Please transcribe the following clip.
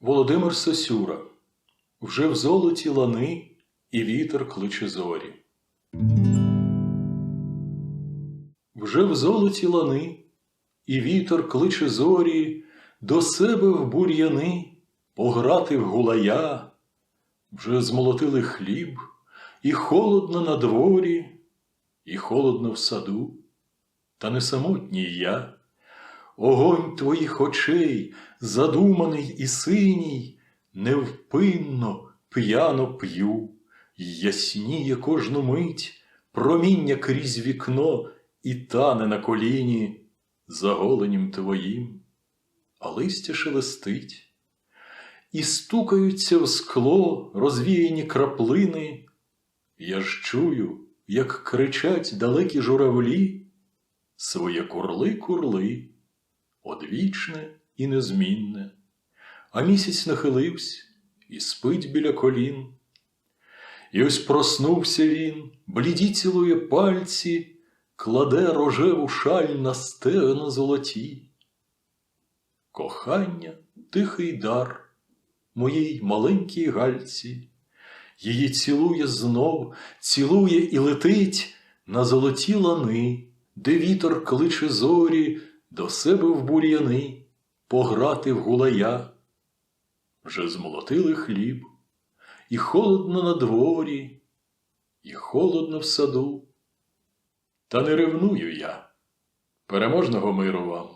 Володимир Сосюра Вже в золоті лани і вітер кличе зорі. Вже в золоті лани і вітер кличе зорі до себе в бур'яни пограти в гулая. Вже змолотили хліб, і холодно на дворі, і холодно в саду, та не самотній я. Огонь твоїх очей, задуманий і синій, невпинно, п'яно п'ю, ясніє кожну мить, проміння крізь вікно і тане на коліні заголенім твоїм, а листя шелестить, і стукаються в скло розвіяні краплини. Я ж чую, як кричать далекі журавлі, своє курли-курли одвічне і незмінне, а місяць нахилився і спить біля колін. І ось проснувся він, бліді цілує пальці, кладе рожеву шаль на стегна золоті. Кохання тихий дар моїй маленькій гальці, її цілує знов, цілує і летить на золоті лани, де вітер кличе зорі до себе в бур'яни, пограти в гулая. Вже змолотили хліб, і холодно на дворі, і холодно в саду. Та не ревную я. Переможного миру вам.